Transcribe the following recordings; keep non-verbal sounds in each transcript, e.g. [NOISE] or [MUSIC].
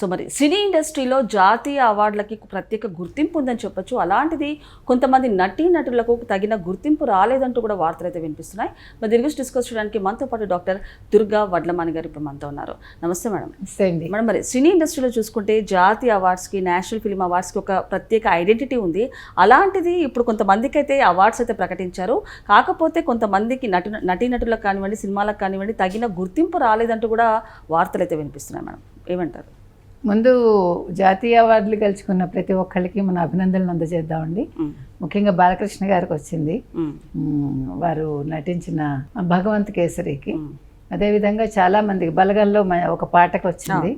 So మరి సినీ ఇండస్ట్రీలో జాతీయ అవార్డులకి ప్రత్యేక గుర్తింపు ఉందని చెప్పొచ్చు. అలాంటిది కొంతమంది నటీ నటులకు తగిన గుర్తింపు రాలేదంటూ కూడా వార్తలు అయితే వినిపిస్తున్నాయి. మరి దీని గురించి డిస్కస్ చేయడానికి మనతో పాటు డాక్టర్ దుర్గా వడ్లమాని గారు ఇప్పుడు మనతో ఉన్నారు. నమస్తే మేడం. మేడం మరి సినీ ఇండస్ట్రీలో చూసుకుంటే జాతీయ అవార్డ్స్కి నేషనల్ ఫిల్మ్ అవార్డ్స్కి ఒక ప్రత్యేక ఐడెంటిటీ ఉంది. అలాంటిది ఇప్పుడు కొంతమందికి అయితే అవార్డ్స్ అయితే ప్రకటించారు. కాకపోతే కొంతమందికి నటి నటీనటులకు కానివ్వండి సినిమాలకు కానివ్వండి తగిన గుర్తింపు రాలేదంటూ కూడా వార్తలు అయితే వినిపిస్తున్నాయి మేడం. ఏమంటారు? ముందు జాతీయ అవార్డులు గెలుచుకున్న ప్రతి ఒక్కళ్ళకి మన అభినందనలు అందజేద్దామండి. ముఖ్యంగా బాలకృష్ణ గారికి వచ్చింది వారు నటించిన భగవంత్ కేసరికి. అదేవిధంగా చాలా మందికి బలగంలో ఒక పాటకు వచ్చింది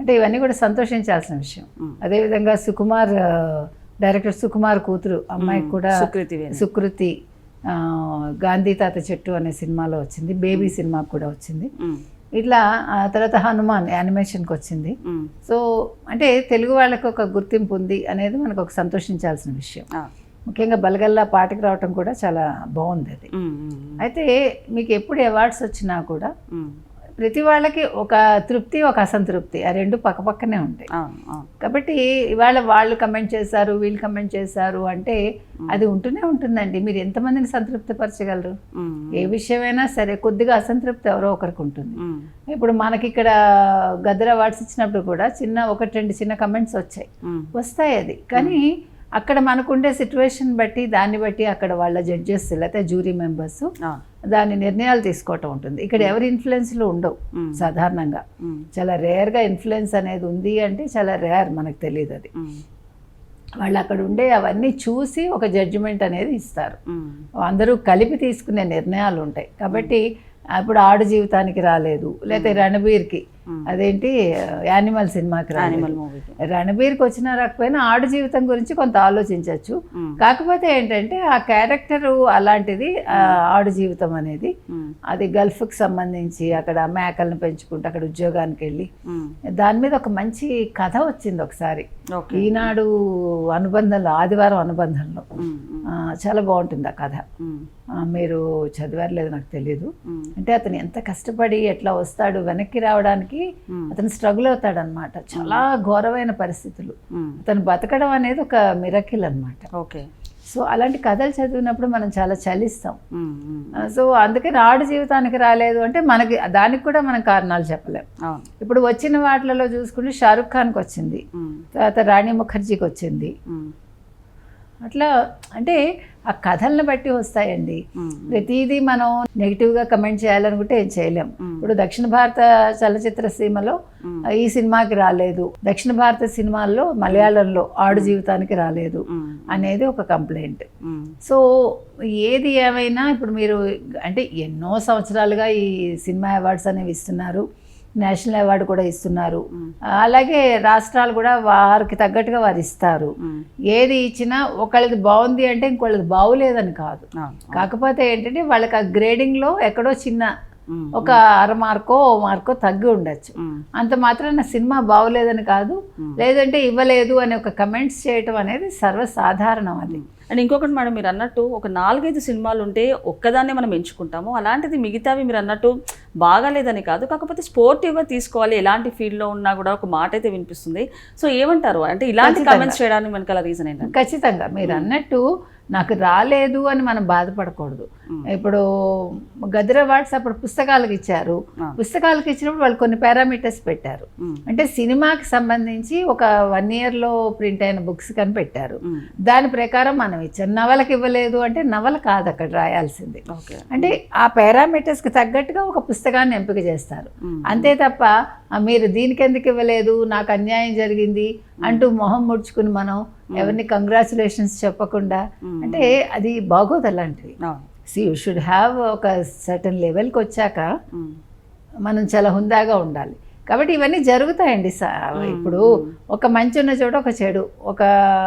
అంటే ఇవన్నీ కూడా సంతోషించాల్సిన విషయం. అదేవిధంగా సుకుమార్ డైరెక్టర్ సుకుమార్ కూతురు అమ్మాయికి కూడా సుకృతి గాంధీ తాత చెట్టు అనే సినిమాలో వచ్చింది. బేబీ సినిమాకు కూడా వచ్చింది. ఇట్లా ఆ తర్వాత హనుమాన్ యానిమేషన్కి వచ్చింది. సో అంటే తెలుగు వాళ్ళకి ఒక గుర్తింపు ఉంది అనేది మనకు ఒక సంతోషించాల్సిన విషయం. ముఖ్యంగా బలగల్లా పాటకు రావటం కూడా చాలా బాగుంది అది. అయితే మీకు ఎప్పుడు అవార్డ్స్ వచ్చినా కూడా. ప్రతి వాళ్ళకి ఒక తృప్తి ఒక అసంతృప్తి. ఆ రెండు పక్కపక్కనే ఉంటాయి. కాబట్టి ఇవాళ వాళ్ళు కమెంట్ చేశారు వీళ్ళు కమెంట్ చేశారు అంటే అది ఉంటూనే ఉంటుందండి. మీరు ఎంతమందిని సంతృప్తిపరచగలరు? మ్మ్. ఏ విషయమైనా సరే కొద్దిగా అసంతృప్తి ఎవరో ఒకరికి ఉంటుంది. ఇప్పుడు మనకి ఇక్కడ గద్దర్ అవార్డ్స్ ఇచ్చినప్పుడు కూడా చిన్న ఒకటి రెండు చిన్న కమెంట్స్ వచ్చాయి. వస్తాయి అది. కానీ అక్కడ మనకుండే సిచ్యువేషన్ బట్టి దాన్ని బట్టి అక్కడ వాళ్ళ జడ్జెస్ లేకపోతే జ్యూరీ మెంబర్స్. దాని నిర్ణయాలు తీసుకోవటం ఉంటుంది ఇక్కడ ఎవరి ఇన్ఫ్లుయెన్స్లు ఉండవు మ్మ్. సాధారణంగా మ్మ్. చాలా రేర్గా ఇన్ఫ్లుయెన్స్ అనేది ఉంది అంటే చాలా రేర్ మనకు తెలియదు అది. వాళ్ళు అక్కడ ఉండే అవన్నీ చూసి ఒక జడ్జిమెంట్ అనేది ఇస్తారు. అందరూ కలిపి తీసుకునే నిర్ణయాలు ఉంటాయి కాబట్టి ఇప్పుడు ఆడు జీవితానికి రాలేదు లేకపోతే రణబీర్కి. అదేంటి యానిమల్ సినిమాకి యానిమల్ మూవీకి రణబీర్కి వచ్చినా రాకపోయినా ఆడు జీవితం గురించి కొంత ఆలోచించవచ్చు. కాకపోతే ఏంటంటే ఆ క్యారెక్టర్ అలాంటిది ఆడు జీవితం అనేది. అది గల్ఫ్కి సంబంధించి అక్కడ మేకలను పెంచుకుంటూ అక్కడ ఉద్యోగానికి వెళ్ళి. దాని మీద ఒక మంచి కథ వచ్చింది ఒకసారి. ఈనాడు అనుబంధంలో ఆదివారం అనుబంధంలో. చాలా బాగుంటుంది ఆ కథ. మీరు చదివారు లేదు నాకు తెలియదు. అంటే అతను ఎంత కష్టపడి ఎట్లా వస్తాడు వెనక్కి రావడానికి. అతను స్ట్రగుల్ అవుతాడనమాట చాలా ఘోరమైన పరిస్థితులు. అతను బతకడం అనేది ఒక మిరకిల్ అనమాట ఓకే. సో అలాంటి కథలు చదివినప్పుడు మనం చాలా చలిస్తాం. సో అందుకని ఆడు జీవితానికి రాలేదు అంటే మనకి దానికి కూడా మనం కారణాలు చెప్పలేం. ఇప్పుడు వచ్చిన వాటిలలో చూసుకుంటే షారుఖ్ ఖాన్కి వచ్చింది. తర్వాత రాణి ముఖర్జీకి వచ్చింది. అట్లా అంటే ఆ కథలను బట్టి వస్తాయండి. ప్రతిదీ మనం నెగిటివ్గా కమెంట్ చేయాలనుకుంటే ఏం చేయలేం. ఇప్పుడు దక్షిణ భారత చలచిత్ర సీమలో. ఈ సినిమాకి రాలేదు దక్షిణ భారత సినిమాల్లో మలయాళంలో ఆడు జీవితానికి రాలేదు. అనేది ఒక కంప్లైంట్. సో ఏది ఏమైనా ఇప్పుడు మీరు అంటే ఎన్నో సంవత్సరాలుగా ఈ సినిమా అవార్డ్స్ అనేవి ఇస్తున్నారు నేషనల్ అవార్డు కూడా ఇస్తున్నారు. అలాగే రాష్ట్రాలు కూడా వారికి తగ్గట్టుగా వారు ఇస్తారు. ఏది ఇచ్చినా ఒకళ్ళది బాగుంది అంటే ఇంకోళ్ళది బాగులేదని కాదు కాకపోతే ఏంటంటే వాళ్ళకి ఆ గ్రేడింగ్లో ఎక్కడో చిన్న. ఒక అర మార్కో ఓ మార్కో తగ్గి ఉండొచ్చు. అంత మాత్రాన సినిమా బాగులేదని కాదు. లేదంటే ఇవ్వలేదు అని ఒక కమెంట్స్ చేయటం అనేది సర్వసాధారణం అది. అండ్ ఇంకొకటి మేడం మీరు అన్నట్టు ఒక నాలుగైదు సినిమాలు ఉంటే ఒక్కదాన్నే మనం ఎంచుకుంటాము. అలాంటిది మిగతావి మీరు అన్నట్టు బాగాలేదని కాదు. కాకపోతే స్పోర్టివ్గా తీసుకోవాలి. ఎలాంటి ఫీల్డ్లో ఉన్నా కూడా ఒక మాట అయితే వినిపిస్తుంది. సో ఏమంటారు? అంటే ఇలాంటి. కామెంట్స్ చేయడానికి వెనకాల రీజన్ ఏంటంటే? ఖచ్చితంగా. మీరు అన్నట్టు నాకు రాలేదు అని మనం బాధపడకూడదు. ఇప్పుడు గదిర అవార్డ్స్ అప్పుడు పుస్తకాలకు ఇచ్చారు. పుస్తకాలకు ఇచ్చినప్పుడు వాళ్ళు కొన్ని పారామీటర్స్ పెట్టారు. అంటే సినిమాకి సంబంధించి ఒక వన్ ఇయర్లో ప్రింట్ అయిన బుక్స్ కని పెట్టారు. దాని ప్రకారం మనం ఇచ్చాం నవలకి ఇవ్వలేదు అంటే నవల కాదు అక్కడ రాయాల్సింది ఓకే అంటే ఆ పారామీటర్స్కి తగ్గట్టుగా ఒక పుస్తకాన్ని ఎంపిక చేస్తారు. అంతే తప్ప "ఆ, మీరు దీనికి ఎందుకు ఇవ్వలేదు? నాకు అన్యాయం జరిగింది అంటూ మొహం ముడుచుకుని మనం ఎవరిని కంగ్రాచులేషన్స్ చెప్పకుండా. అంటే అది బాగోదు అలాంటివి. సి యూ షుడ్ హ్యావ్ ఒక సర్టన్ లెవెల్కి వచ్చాక. మనం చాలా హుందాగా ఉండాలి. కాబట్టి ఇవన్నీ జరుగుతాయండి స- ఇప్పుడు ఒక మంచి ఉన్న చోట ఒక చెడు ఒక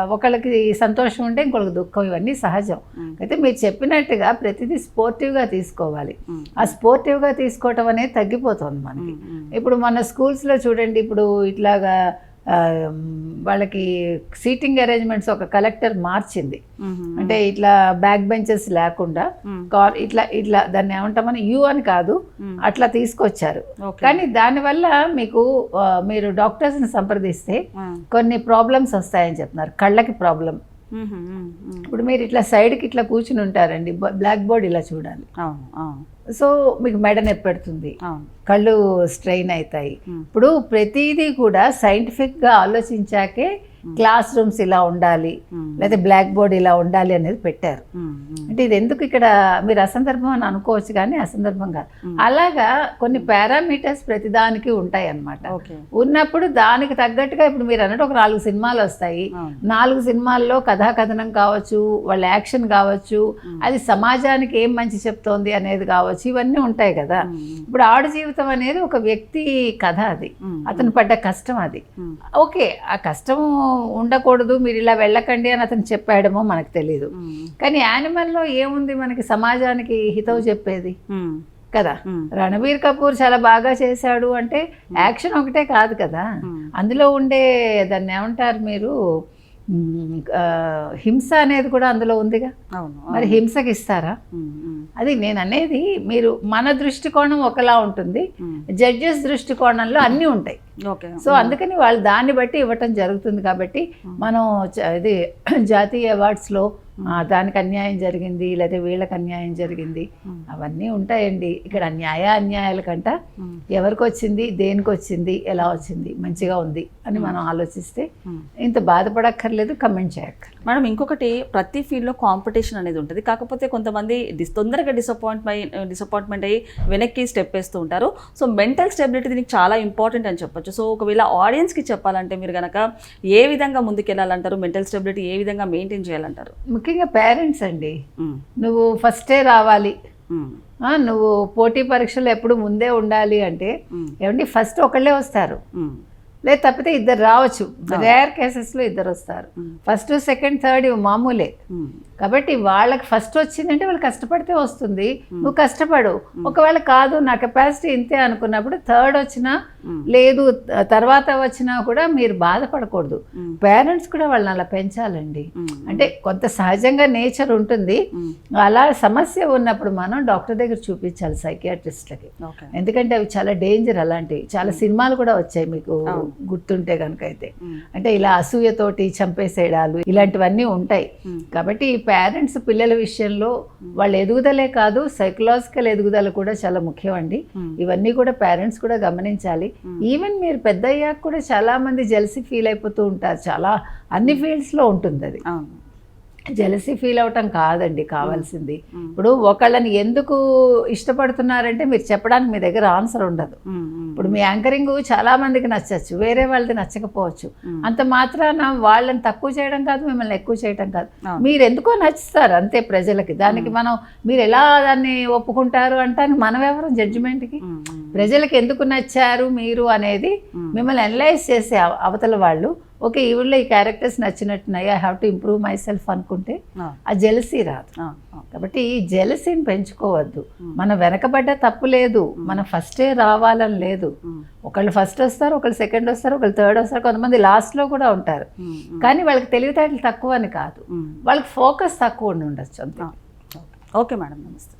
ఒకళ్ళకి సంతోషం ఉంటే ఇంకొకరికి దుఃఖం ఇవన్నీ సహజం. అయితే మీరు చెప్పినట్టుగా ప్రతిదీ స్పోర్టివ్గా తీసుకోవాలి. ఆ స్పోర్టివ్గా తీసుకోవటం అనేది తగ్గిపోతుంది మనకి. ఇప్పుడు మన స్కూల్స్లో చూడండి ఇప్పుడు ఇట్లాగా వాళ్ళకి సీటింగ్ అరేంజ్మెంట్స్ ఒక కలెక్టర్ మార్చింది. అంటే ఇట్లా బ్యాక్ బెంచెస్ లేకుండా. కార్ ఇట్లా ఇట్లా దాన్ని ఏమంటామని యూ అని కాదు. అట్లా తీసుకొచ్చారు కానీ దానివల్ల మీకు మీరు డాక్టర్స్ని సంప్రదిస్తే. కొన్ని ప్రాబ్లమ్స్ వస్తాయని చెప్తున్నారు కళ్ళకి ప్రాబ్లం. ఇప్పుడు మీరు ఇట్లా సైడ్కి ఇట్లా కూర్చుని ఉంటారండి బ్లాక్ బోర్డ్ ఇలా చూడాలి. సో మీకు మెడ నొప్పి పెడుతుంది కళ్ళు స్ట్రెయిన్ అవుతాయి. ఇప్పుడు ప్రతిదీ కూడా సైంటిఫిక్గా ఆలోచించాకే క్లాస్ రూమ్స్ ఇలా ఉండాలి. లేదా బ్లాక్ బోర్డ్ ఇలా ఉండాలి అనేది పెట్టారు. అంటే ఇది ఎందుకు ఇక్కడ మీరు అసందర్భం అని అనుకోవచ్చు కానీ అసందర్భం కాదు. అలాగా కొన్ని పారామీటర్స్ ప్రతిదానికి ఉంటాయి అన్నమాట ఓకే ఉన్నప్పుడు దానికి తగ్గట్టుగా ఇప్పుడు మీరు అన్నట్టు ఒక నాలుగు సినిమాలు వస్తాయి నాలుగు సినిమాల్లో కథాకథనం కావచ్చు వాళ్ళ యాక్షన్ కావచ్చు. అది సమాజానికి ఏం మంచి చెప్తోంది అనేది కావచ్చు ఇవన్నీ ఉంటాయి కదా. ఇప్పుడు ఆడు జీవితం అనేది ఒక వ్యక్తి కథ అది. అతను పడ్డ కష్టం అది. ఓకే ఆ కష్టం ఉండకూడదు మీరు ఇలా వెళ్ళకండి అని అతను చెప్పాడేమో మనకు తెలియదు. కానీ యానిమల్లో ఏముంది మనకి సమాజానికి హితవు చెప్పేది. కదా. రణబీర్ కపూర్ చాలా బాగా చేశాడు అంటే యాక్షన్ ఒకటే కాదు కదా. అందులో ఉండే దాన్ని ఏమంటారు మీరు హింస అనేది కూడా అందులో ఉందిగా మరి హింసకి ఇస్తారా. అది నేను అనేది మీరు మన దృష్టికోణం ఒకలా ఉంటుంది. జడ్జెస్ దృష్టికోణంలో అన్నీ ఉంటాయి సో అందుకని వాళ్ళు దాన్ని బట్టి ఇవ్వటం జరుగుతుంది కాబట్టి మనం ఇది [CLEARS THROAT] జాతీయ అవార్డ్స్లో దానికి అన్యాయం జరిగింది లేదా వీళ్ళకి అన్యాయం జరిగింది. అవన్నీ ఉంటాయండి. ఇక్కడ న్యాయ అన్యాయాల కంట. ఎవరికి వచ్చింది దేనికి వచ్చింది ఎలా వచ్చింది మంచిగా ఉంది అని మనం ఆలోచిస్తే. ఇంత బాధపడక్కర్లేదు కమెంట్ చేయక్కర్లేదు. మేడం ఇంకొకటి ప్రతి ఫీల్డ్లో కాంపిటీషన్ అనేది ఉంటుంది. కాకపోతే కొంతమంది డిస్ తొందరగా డిసప్పాయింట్ అయ్యి డిసప్పాయింట్మెంట్ అయ్యి వెనక్కి స్టెప్ వేస్తూ ఉంటారు. సో మెంటల్ స్టెబిలిటీ దీనికి చాలా ఇంపార్టెంట్ అని చెప్పొచ్చు. సో ఒకవేళ ఆడియన్స్కి చెప్పాలంటే మీరు కనుక ఏ విధంగా ముందుకెళ్ళాలంటారు? మెంటల్ స్టెబిలిటీ ఏ విధంగా మెయింటైన్ చేయాలంటారు? ముఖ్యంగా పేరెంట్స్ అండి. నువ్వు ఫస్టే రావాలి. నువ్వు పోటీ పరీక్షలు ఎప్పుడు ముందే ఉండాలి అంటే. ఏమండి? ఫస్ట్ ఒకళ్ళే వస్తారు. లేదు తప్పితే ఇద్దరు రావచ్చు. రేర్ కేసెస్లో ఇద్దరు వస్తారు. ఫస్ట్ సెకండ్ థర్డ్ ఇవి మామూలే. మ్మ్. కాబట్టి వాళ్ళకి ఫస్ట్ వచ్చిందంటే వాళ్ళు కష్టపడితే వస్తుంది. నువ్వు కష్టపడు. ఒకవేళ కాదు నా కెపాసిటీ ఇంతే అనుకున్నప్పుడు థర్డ్ వచ్చినా. లేదు తర్వాత వచ్చినా కూడా మీరు బాధపడకూడదు. పేరెంట్స్ కూడా వాళ్ళని అలా పెంచాలండి. అంటే కొంత సహజంగా నేచర్ ఉంటుంది. అలా సమస్య ఉన్నప్పుడు మనం డాక్టర్ దగ్గర చూపించాలి సైకియాట్రిస్ట్లకి. ఎందుకంటే అవి చాలా డేంజర్ అలాంటివి. చాలా సినిమాలు కూడా వచ్చాయి మీకు. గుర్తుంటే కనుక అయితే. అంటే ఇలా అసూయతోటి చంపేసేయడాలు ఇలాంటివన్నీ ఉంటాయి. కాబట్టి పేరెంట్స్ పిల్లల విషయంలో వాళ్ళ ఎదుగుదలే కాదు సైకలాజికల్ ఎదుగుదల కూడా చాలా ముఖ్యం అండి. ఇవన్నీ కూడా పేరెంట్స్ కూడా గమనించాలి. ఈవెన్ మీరు పెద్ద అయ్యాక కూడా చాలా మంది జెల్సీ ఫీల్ అయిపోతూ ఉంటారు. చాలా అన్ని ఫీల్డ్స్లో ఉంటుంది అది జెలసీ ఫీల్ అవటం కాదండి కావాల్సింది. ఇప్పుడు ఒకళ్ళని ఎందుకు ఇష్టపడుతున్నారంటే మీరు చెప్పడానికి మీ దగ్గర ఆన్సర్ ఉండదు. ఇప్పుడు మీ యాంకరింగ్ చాలా మందికి నచ్చచ్చు వేరే వాళ్ళది నచ్చకపోవచ్చు. అంత మాత్రాన వాళ్ళని తక్కువ చేయడం కాదు మిమ్మల్ని ఎక్కువ చేయడం కాదు. మీరు ఎందుకో నచ్చుతారు అంతే ప్రజలకి దానికి మనం మీరు ఎలా దాన్ని ఒప్పుకుంటారు అంటానికి మనం ఎవరు జడ్జిమెంట్కి. ప్రజలకు ఎందుకు నచ్చారు మీరు అనేది మ్మ్. మిమ్మల్ని అనలైజ్ చేసే అవ- అవతల వాళ్ళు ఓకే ఈవిడలో ఈ characters నచ్చినట్టున్నాయి. I have to improve myself అనుకుంటే. ఆ. జెలసీ రాదు. కాబట్టి ఈ జెలసీని పెంచుకోవద్దు. మనం వెనకబడ్డ తప్పు లేదు. మనం ఫస్టే రావాలని లేదు. ఒకళ్ళు ఫస్ట్ వస్తారు ఒకళ్ళు సెకండ్ వస్తారు ఒకళ్ళు థర్డ్ వస్తారు కొంతమంది లాస్ట్లో కూడా ఉంటారు. కానీ వాళ్ళకి తెలివితేటలు తక్కువ అని కాదు. వాళ్ళకి ఫోకస్ తక్కువ ఉండి ఉండొచ్చు అంతే. ఓకే మేడం నమస్తే.